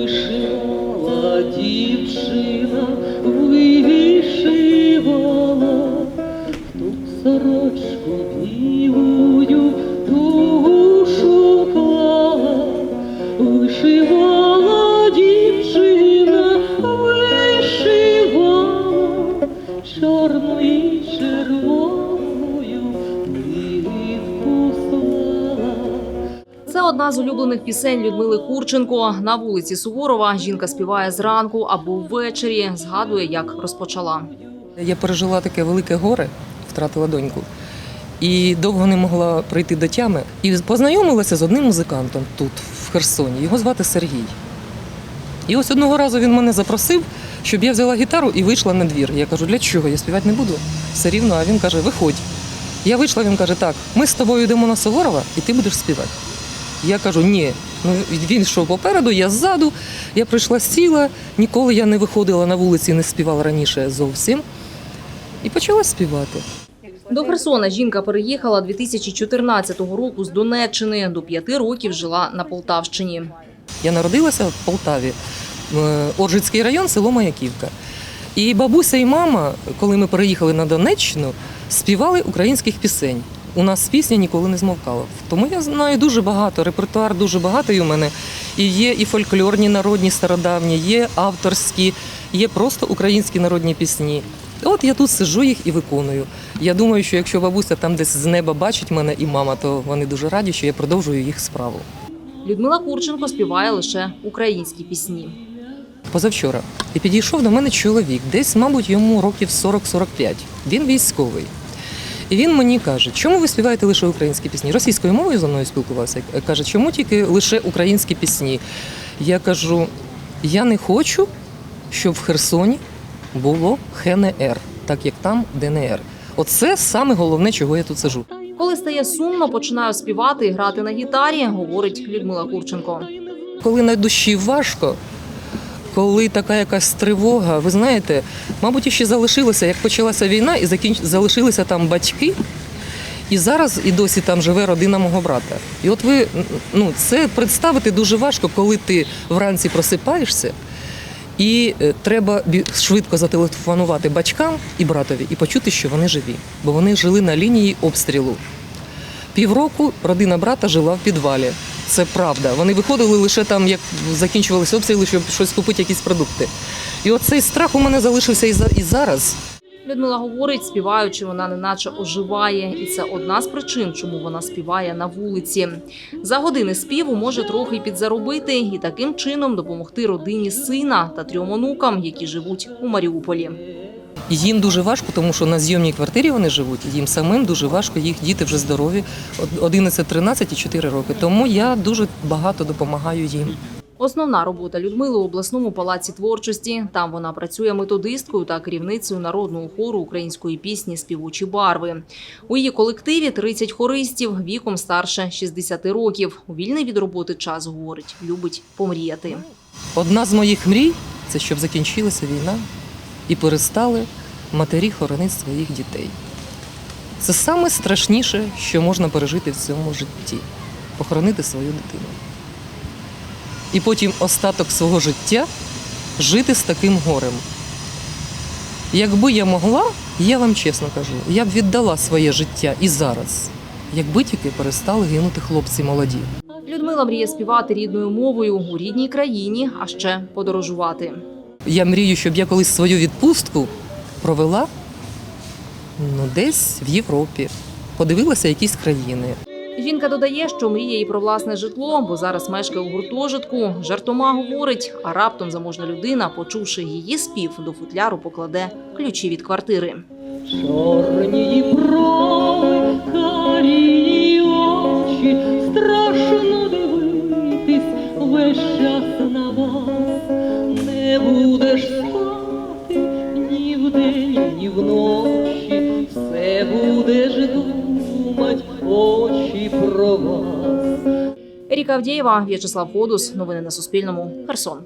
Вишивала дівчина, вишивала, ту сорочку Це одна з улюблених пісень Людмили Курченко. На вулиці Суворова жінка співає зранку або ввечері. Згадує, як розпочала. Я пережила таке велике горе, втратила доньку. І довго не могла прийти до тями. І познайомилася з одним музикантом тут, в Херсоні. Його звати Сергій. І ось одного разу він мене запросив, щоб я взяла гітару і вийшла на двір. Я кажу, для чого? Я співати не буду. Все рівно, а він каже, виходь. Я вийшла, він каже, так, ми з тобою йдемо на Суворова, і ти будеш співати. Я кажу, ні. Ну, він йшов попереду, я ззаду. Я прийшла сіла, ніколи я не виходила на вулиці, не співала раніше зовсім. І почала співати. До Херсона жінка переїхала 2014 року з Донеччини. До п'яти років жила на Полтавщині. Я народилася в Полтаві, е, Оржицький район, село Маяківка. І бабуся і мама, коли ми переїхали на Донеччину, співали українських пісень. У нас пісня ніколи не змовкала. Тому я знаю дуже багато, репертуар дуже багатий у мене. І є і фольклорні народні стародавні, є авторські, є просто українські народні пісні. От я тут сиджу їх і виконую. Я думаю, що якщо бабуся там десь з неба бачить мене і мама, то вони дуже раді, що я продовжую їх справу. Людмила Курченко співає лише українські пісні. позавчора. І підійшов до мене чоловік, десь, мабуть, йому років 40-45. Він військовий. І він мені каже, чому ви співаєте лише українські пісні? Російською мовою зі мною спілкувався. Каже, чому тільки лише українські пісні? Я кажу, я не хочу, щоб в Херсоні було ХНР, так як там ДНР. Оце саме головне, чого я тут сижу. Коли стає сумно, починаю співати і грати на гітарі, говорить Людмила Курченко. Коли на душі важко, коли така якась тривога, ви знаєте, мабуть, іще залишилося, як почалася війна, і закінч... залишилися там батьки. І зараз і досі там живе родина мого брата. І от ви ну це представити дуже важко, коли ти вранці просипаєшся, і е, треба швидко зателефонувати батькам і братові і почути, що вони живі, бо вони жили на лінії обстрілу. Півроку родина брата жила в підвалі. Це правда. Вони виходили лише там, як закінчувалися обстріли, щоб щось купити, якісь продукти. І оцей страх у мене залишився і за- і зараз. Людмила говорить, співаючи, вона неначе оживає, і це одна з причин, чому вона співає на вулиці. За години співу може трохи підзаробити і таким чином допомогти родині сина та трьом онукам, які живуть у Маріуполі. Їм дуже важко, тому що на зйомній квартирі вони живуть. Їм самим дуже важко, їх діти вже здорові, од- 11, 13 і 4 роки. Тому я дуже багато допомагаю їм. Основна робота Людмили у обласному палаці творчості. Там вона працює методисткою та керівницею народного хору української пісні Співучі барви. У її колективі 30 хористів віком старше 60 років. У вільний від роботи час говорить, любить помріяти. Одна з моїх мрій це щоб закінчилася війна і перестали матері хоронити своїх дітей. Це саме страшніше, що можна пережити в цьому житті похоронити свою дитину. І потім остаток свого життя жити з таким горем. Якби я могла, я вам чесно кажу, я б віддала своє життя і зараз, якби тільки перестали гинути хлопці молоді. Людмила мріє співати рідною мовою у рідній країні, а ще подорожувати. Я мрію, щоб я колись свою відпустку провела ну, десь в Європі, подивилася якісь країни. Жінка додає, що мріє і про власне житло, бо зараз мешкає у гуртожитку. Жартома говорить, а раптом заможна людина, почувши її спів, до футляру покладе ключі від квартири. Чорні брови, карі очі, вночі, все будеш думать, очі про вас. Ріка Авдієва, В'ячеслав Ходус. Новини на Суспільному. Херсон.